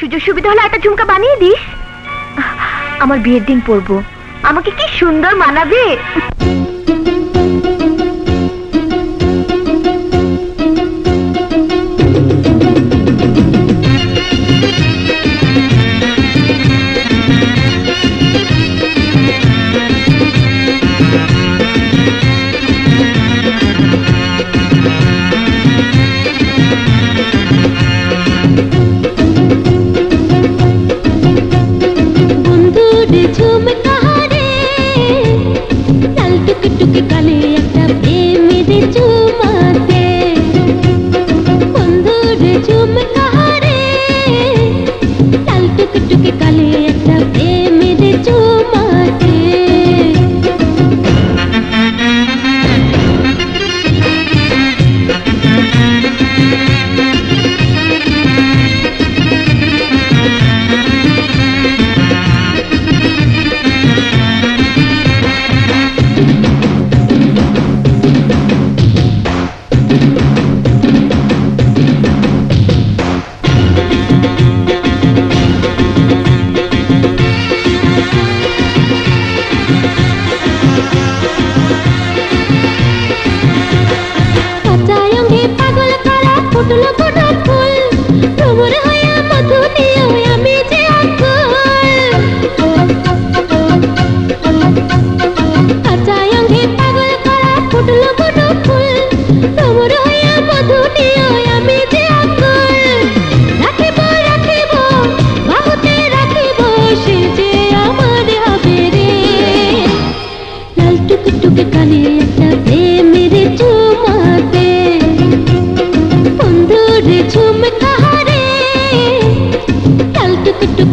সুযোগ সুবিধা হলে একটা ঝুমকা বানিয়ে দিস। আমার বিয়ের দিন পরবো আমাকে কি সুন্দর মানাবে? పుట్టులతో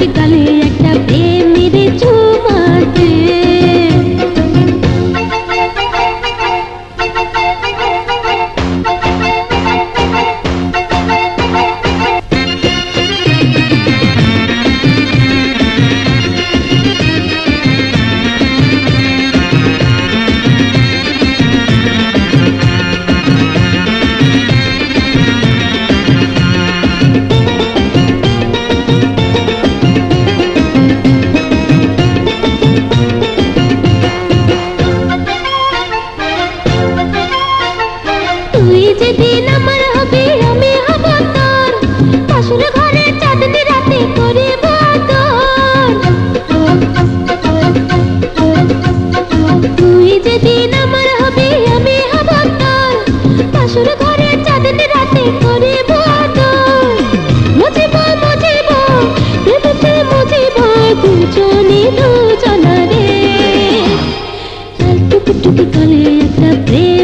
Italia. যেদিন আমার হবে, আমি হব তোর। বাসুর ঘরে চাঁদের রাতে করে দুজনে দুজনে লাল টুকটুকি করে একটা প্রেম